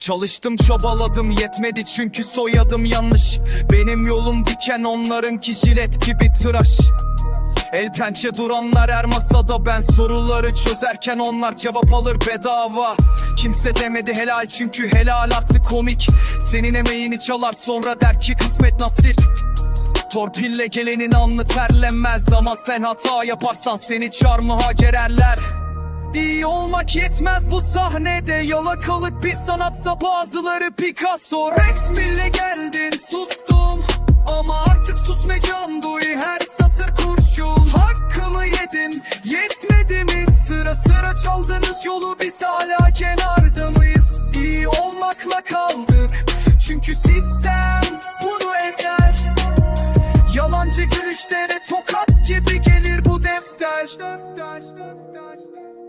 Çalıştım çabaladım yetmedi çünkü soyadım yanlış. Benim yolum diken onlarınki jilet gibi tıraş. El pençe duranlar her masada ben soruları çözerken onlar cevap alır bedava. Kimse demedi helal çünkü helal artık komik. Senin emeğini çalar sonra der ki kısmet nasip. Torpille gelenin alnı terlenmez Ama sen hata yaparsan seni çarmıha gererler İyi olmak yetmez bu sahnede. Yalakalık bir sanatsa bazıları Picasso. Resmiyle geldin sustum. Ama artık susmayacağım duy. Her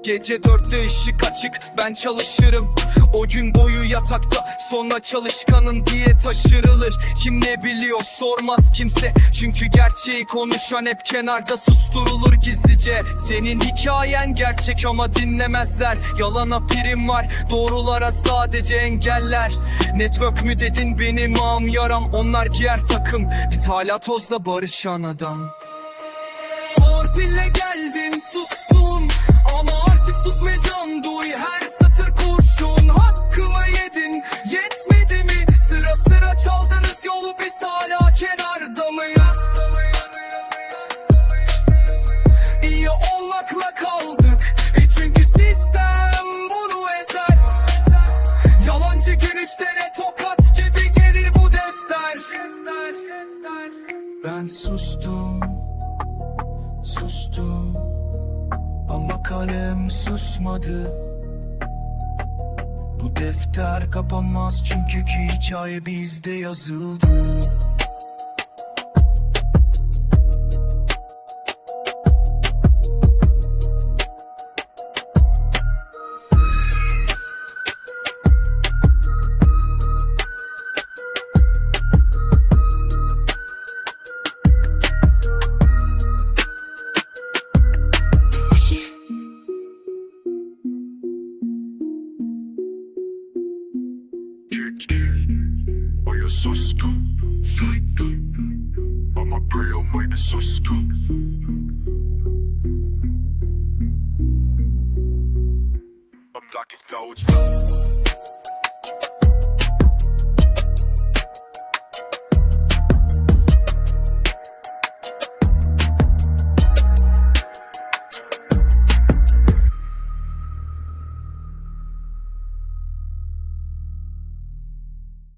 Gece dörtte ışık açık ben çalışırım. O gün boyu yatakta sonra çalışkanın diye taşırılır. Kim ne biliyor sormaz kimse. Çünkü gerçeği konuşan hep kenarda susturulur gizlice. Senin hikayen gerçek ama dinlemezler. Yalana prim var doğrulara sadece engeller. Network mü dedin benim ağım yaram Onlar giyer takım. Biz hala tozla barışan adam. Torpille geldin sustum Ben sustum Sustum. Ama kalem susmadı. Bu defter kapanmaz çünkü ki hikaye bizde yazıldı Loads.